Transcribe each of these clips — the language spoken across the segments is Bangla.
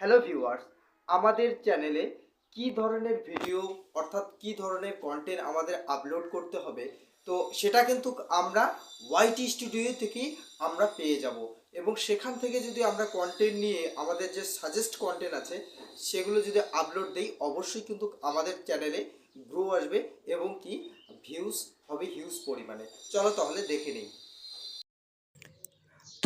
হ্যালো ভিউয়ার্স আমাদের চ্যানেলে কি ধরনের ভিডিও অর্থাৎ কি ধরনের কন্টেন্ট আমাদের আপলোড করতে হবে, তো সেটা কিন্তু আমরা ওয়াইটি স্টুডিও থেকেই আমরা পেয়ে যাব। এবং সেখান থেকে যদি আমরা কন্টেন্ট নিয়ে আমাদের যে সাজেস্ট কন্টেন্ট আছে, সেগুলো যদি আপলোড দেই, অবশ্যই কিন্তু আমাদের চ্যানেলে গ্রো আসবে এবং কি ভিউজ হবে হিউজ পরিমাণে। চলো তাহলে দেখে নিই।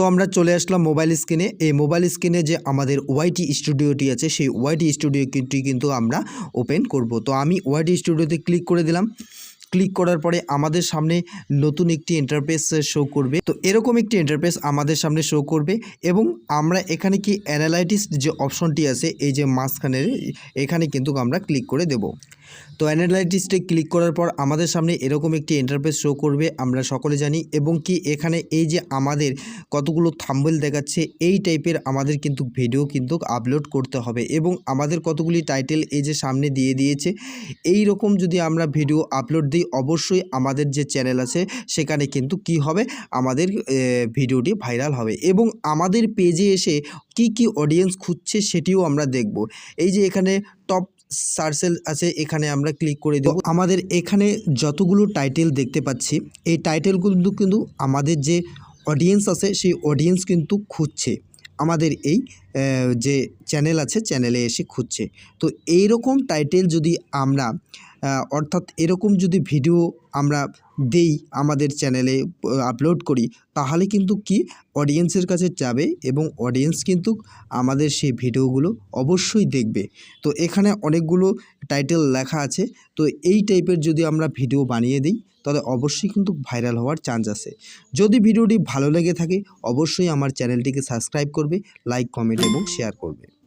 তো আমরা চলে আসলাম মোবাইল স্ক্রিনে এই মোবাইল স্ক্রিনে যে আমাদের ওয়াইটি স্টুডিওটি আছে, সেই ওয়াইটি স্টুডিওটি কিন্তু আমরা ওপেন করব। তো আমি ওয়াইটি স্টুডিওতে ক্লিক করে দিলাম। ক্লিক করার পরে আমাদের সামনে নতুন একটি ইন্টারফেস শো করবে। তো এরকম একটি ইন্টারফেস আমাদের সামনে শো করবে এবং আমরা এখানে কি অ্যানালাইটিস যে অপশনটি আছে, এই যে মাঝখানের, এখানে কিন্তু আমরা ক্লিক করে দেব। তো অ্যানালাইটিসটে ক্লিক করার পর আমাদের সামনে এরকম একটি ইন্টারফেস শো করবে, আমরা সকলে জানি। এবং কি এখানে এই যে আমাদের কতগুলো থাম্বেল দেখাচ্ছে, এই টাইপের আমাদের কিন্তু ভিডিও কিন্তু আপলোড করতে হবে। এবং আমাদের কতগুলি টাইটেল এই যে সামনে দিয়ে দিয়েছে, এই রকম যদি আমরা ভিডিও আপলোড দিই, অবশ্যই আমাদের যে চ্যানেল আছে, সেখানে কিন্তু কি হবে? আমাদের ভিডিওটি ভাইরাল হবে। এবং আমাদের পেজে এসে কি কি অডিয়েন্স খুঁজছে সেটিও আমরা দেখব। এই যে এখানে টপ সার্চেল আছে এখানে আমরা ক্লিক করে দেব। আমাদের এখানে যতগুলো টাইটেল দেখতে পাচ্ছি এই টাইটেলগুলো কিন্তু আমাদের যে অডিয়েন্স আছে সেই অডিয়েন্স কিন্তু খুঁজছে। আমাদের এই যে চ্যানেল আছে চ্যানেলে এসে খুঁজছে। তো এই রকম টাইটেল যদি আমরা অর্থাৎ এরকম যদি ভিডিও আমরা দেই আমাদের চ্যানেলে আপলোড করি, তাহলে কিন্তু কি? অডিয়েন্সের কাছে যাবে এবং অডিয়েন্স কিন্তু আমাদের সেই ভিডিওগুলো অবশ্যই দেখবে। তো এখানে অনেকগুলো টাইটেল লেখা আছে। তো এই টাইপের যদি আমরা ভিডিও বানিয়ে দিই তাহলে অবশ্যই কিন্তু ভাইরাল হওয়ার চান্স আছে। যদি ভিডিওটি ভালো লেগে থাকে, অবশ্যই আমার চ্যানেলটিকে সাবস্ক্রাইব করবে লাইক কমেন্ট এবং শেয়ার করবে।